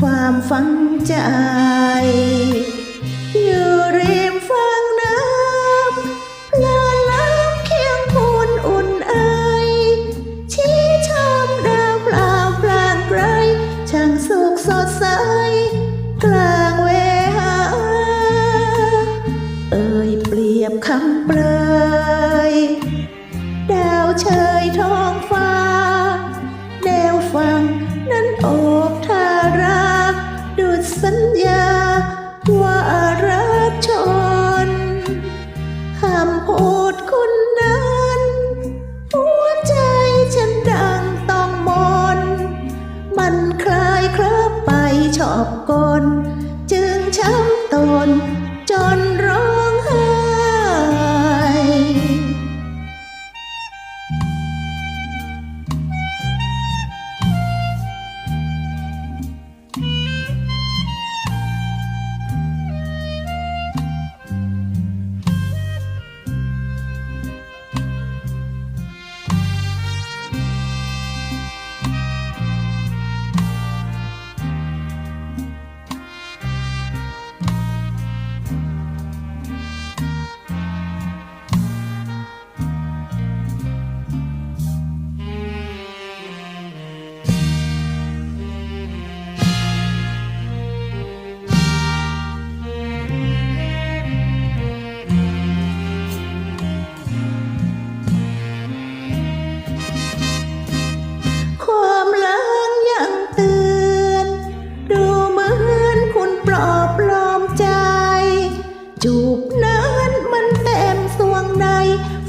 ความฝังใจ อยู่ริมฝั่งน้ำเลินล้ำเคียงพูนอุ่นไอชี้ชมดาวเปล่าพลางไกลช่างสุขสดใส กลางเวหา เอ่ยเปรียบคำเปลยดาวเชยท้องฟ้า สัญญา ว่ารักชนคำพูดคนนั้น หัวใจฉันดังต้องมน มันคลายเคลับไปชอบกลจึงช้ำตน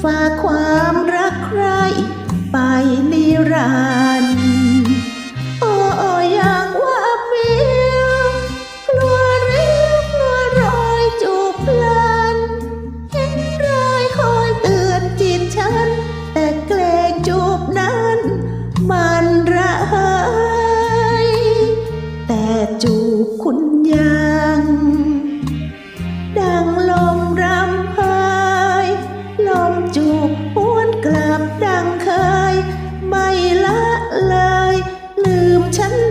ฝากความรักใคร ไปนิรันดร์โอ้อย่างว่าเปียวกลัวเริ้วกลัวรอยจูบพลัน เห็นรอยคอยเตือนจิตฉัน แต่เกรงจูบนั้น มันระเหยแต่จูบคุณยัง ฉัน